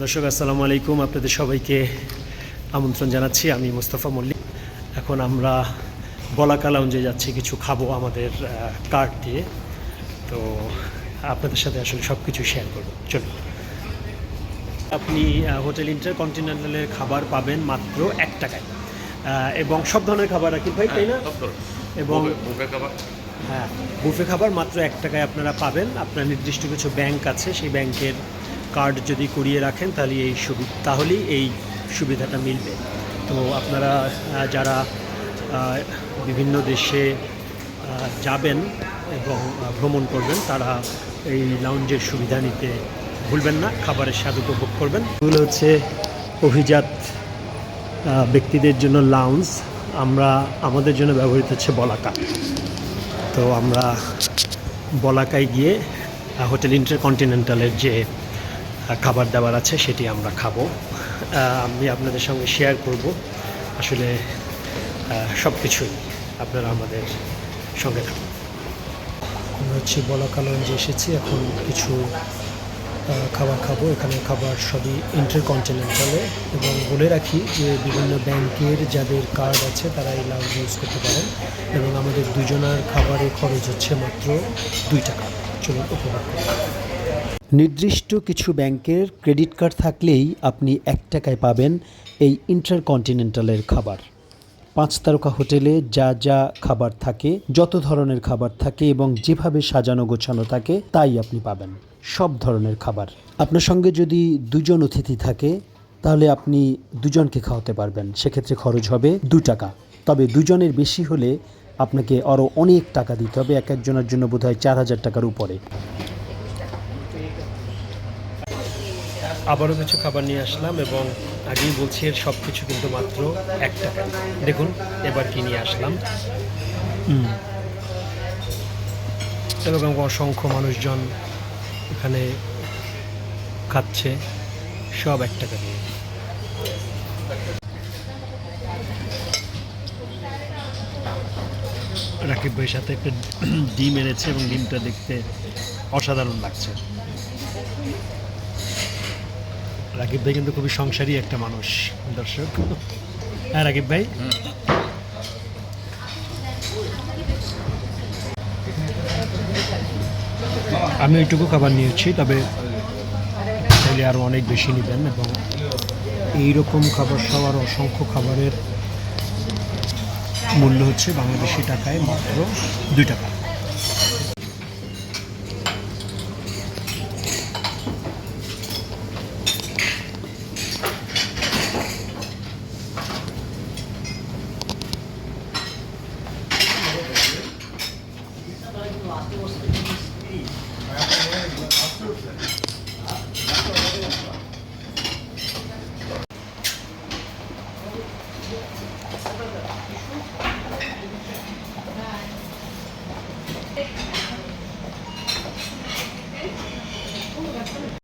দর্শক আসসালামু আলাইকুম। আপনাদের সবাইকে আমন্ত্রণ জানাচ্ছি। আমি মোস্তফা মল্লিক। এখন আমরা বলাকা লাউঞ্জে যাচ্ছি কিছু খাব আমাদের কার্ড দিয়ে। তো আপনাদের সাথে আসলে সব কিছু শেয়ার করব। চলুন। আপনি হোটেল ইন্টারকন্টিনেন্টালের খাবার পাবেন মাত্র এক টাকায়। এবং সব ধরনের খাবার রাখি ভাই তাই না? এবং হ্যাঁ বুফে খাবার মাত্র এক টাকায় আপনারা পাবেন। আপনার নির্দিষ্ট কিছু ব্যাংক আছে সেই ব্যাংকের কার্ড যদি করিয়ে রাখেন, তাহলে এই সুবিধা তাহলেই এই সুবিধাটা মিলবে। তো আপনারা যারা বিভিন্ন দেশে যাবেন এবং ভ্রমণ করবেন, তারা এই লাউঞ্জের সুবিধা নিতে ভুলবেন না, খাবারের স্বাদ উপভোগ করবেন। এগুলো হচ্ছে অভিজাত ব্যক্তিদের জন্য লাউঞ্জ আমরা, আমাদের জন্য ব্যবহৃত হচ্ছে বলাকা। তো আমরা বলাকায় গিয়ে হোটেল ইন্টারকন্টিনেন্টালের যে খাবার দাবার আছে, সেটি আমরা খাব। আমি আপনাদের সঙ্গে শেয়ার করব। আসলে সব কিছুই আপনারা আমাদের সঙ্গে থাকুন। আমরা হচ্ছে বলাকা লঞ্চে এসেছি, এখন কিছু খাবার খাব। এখানে খাবার সবই ইন্টার ইন্টারকন্টিনেন্টালে এবং বলে রাখি যে বিভিন্ন ব্যাংকের যাদের কার্ড আছে তারা এই লাউঞ্জ ইউজ করতে পারেন। এবং আমাদের দুজনার খাবারের খরচ হচ্ছে মাত্র দুই টাকা। চলুন উপভোগ নির্দিষ্ট কিছু ব্যাংকের ক্রেডিট কার্ড থাকলেই আপনি এক টাকায় পাবেন এই ইন্টারকন্টিনেন্টালের খাবার। পাঁচ তারকা হোটেলে যা যা খাবার থাকে, যত ধরনের খাবার থাকে এবং যেভাবে সাজানো গোছানো থাকে, তাই আপনি পাবেন। সব ধরনের খাবার। আপনার সঙ্গে যদি দুজন অতিথি থাকে, তাহলে আপনি দুজনকে খাওয়াতে পারবেন। সেক্ষেত্রে খরচ হবে দু টাকা। তবে দুজনের বেশি হলে আপনাকে আরও অনেক টাকা দিতে হবে। এক একজনের জন্য বোধহয় চার হাজার টাকার উপরে। আবারও কিছু খাবার নিয়ে আসলাম এবং আগেই বলছি এর সব কিছু কিন্তু মাত্র এক টাকা। দেখুন এবার কি নিয়ে আসলাম। এবং অসংখ্য মানুষজন এখানে খাচ্ছে সব এক টাকা দিয়ে। রাকিব ভাইয়ের সাথে একটা ডিম এনেছে এবং ডিমটা দেখতে অসাধারণ লাগছে। রাকিব ভাই কিন্তু খুবই সংসারী একটা মানুষ, দর্শক। হ্যাঁ রাকিব ভাই? আমি ওইটুকু খাবার নিয়েছি, তবে চাইলে আরও অনেক বেশি নেবেন এবং এইরকম খাবার সহ অসংখ্য খাবারের মূল্য হচ্ছে বাংলাদেশি টাকায় মাত্র দুই টাকা Thank you.